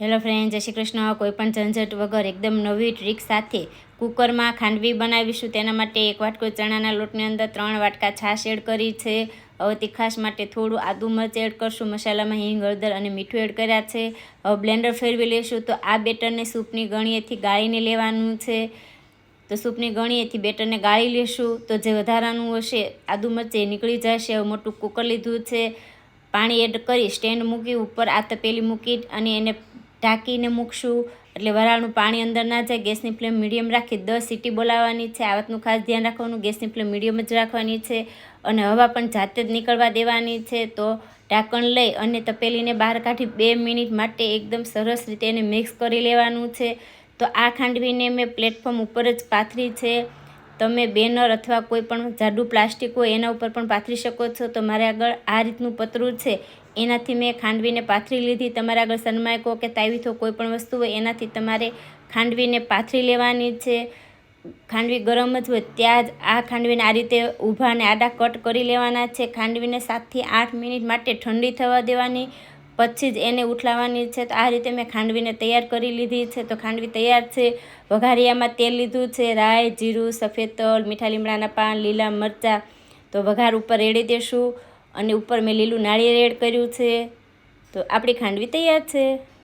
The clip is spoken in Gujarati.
હેલો ફ્રેન્ડ, જય શ્રી કૃષ્ણ. કોઈ પણ ઝંઝટ વગર એકદમ નવી ટ્રીક સાથે કુકરમાં ખાંડવી બનાવીશું. તેના માટે એક વાટકો ચણાના લોટની અંદર ત્રણ વાટકા છાશ એડ કરી છે. હવે તીખાશ માટે થોડું આદુ મરચ એડ કરશું. મસાલામાં હિંગ, હળદર અને મીઠું એડ કર્યા છે. હવે બ્લેન્ડર ફેરવી લેશું તો આ બેટરને સૂપની ગણીએથી ગાળીને લેવાનું છે. તો સૂપની ગણીએથી બેટરને ગાળી લેશું તો જે વધારાનું હશે, આદુ મરચે નીકળી જશે. હવે મોટું કુકર લીધું છે. પાણી એડ કરી સ્ટેન્ડ મૂકી, ઉપર આ તપેલી મૂકી અને એને ઢાંકીને મૂકશું. એટલે વરાળનું પાણી અંદર ના જાય. ગેસની ફ્લેમ મીડિયમ રાખી દસ સીટી બોલાવવાની છે. આ વાતનું ખાસ ધ્યાન રાખવાનું. ગેસની ફ્લેમ મીડિયમ જ રાખવાની છે. અને હવા પણ જાતે જ નીકળવા દેવાની છે. તો ઢાંકણ લઈ અને તપેલીને બહાર કાઢી બે મિનિટ માટે એકદમ સરસ રીતે એને મિક્સ કરી લેવાનું છે. તો આ ખાંડવીને મેં પ્લેટફોર્મ ઉપર જ પાથરી છે. તમે બેનર અથવા કોઈ પણ જાડું પ્લાસ્ટિક હોય એના ઉપર પણ પાથરી શકો છો. તો મારે આગળ આ રીતનું પતરું છે. એનાથી મેં ખાંડવીને પાથરી લીધી. તમારે આગળ સન્માયકો કે તાવીથો કોઈ પણ વસ્તુ હોય, એનાથી તમારે ખાંડવીને પાથરી લેવાની છે. ખાંડવી ગરમ જ હોય ત્યાં જ આ ખાંડવીને આ રીતે ઊભા અને આડા કટ કરી લેવાના છે. ખાંડવીને સાતથી આઠ મિનિટ માટે ઠંડી થવા દેવાની. પછી જ એને ઉઠલાવવાની છે. તો આ રીતે મેં ખાંડવીને તૈયાર કરી લીધી છે. તો ખાંડવી તૈયાર છે. વઘારિયામાં તેલ લીધું છે. રાઈ, જીરું, સફેદ તલ, મીઠા લીમડાના પાન, લીલા મરચાં. તો વઘાર ઉપર રેડી દેશું. અને ઉપર મેં લીલું નાળિયેર એડ કર્યું છે. તો આપણી ખાંડવી તૈયાર છે.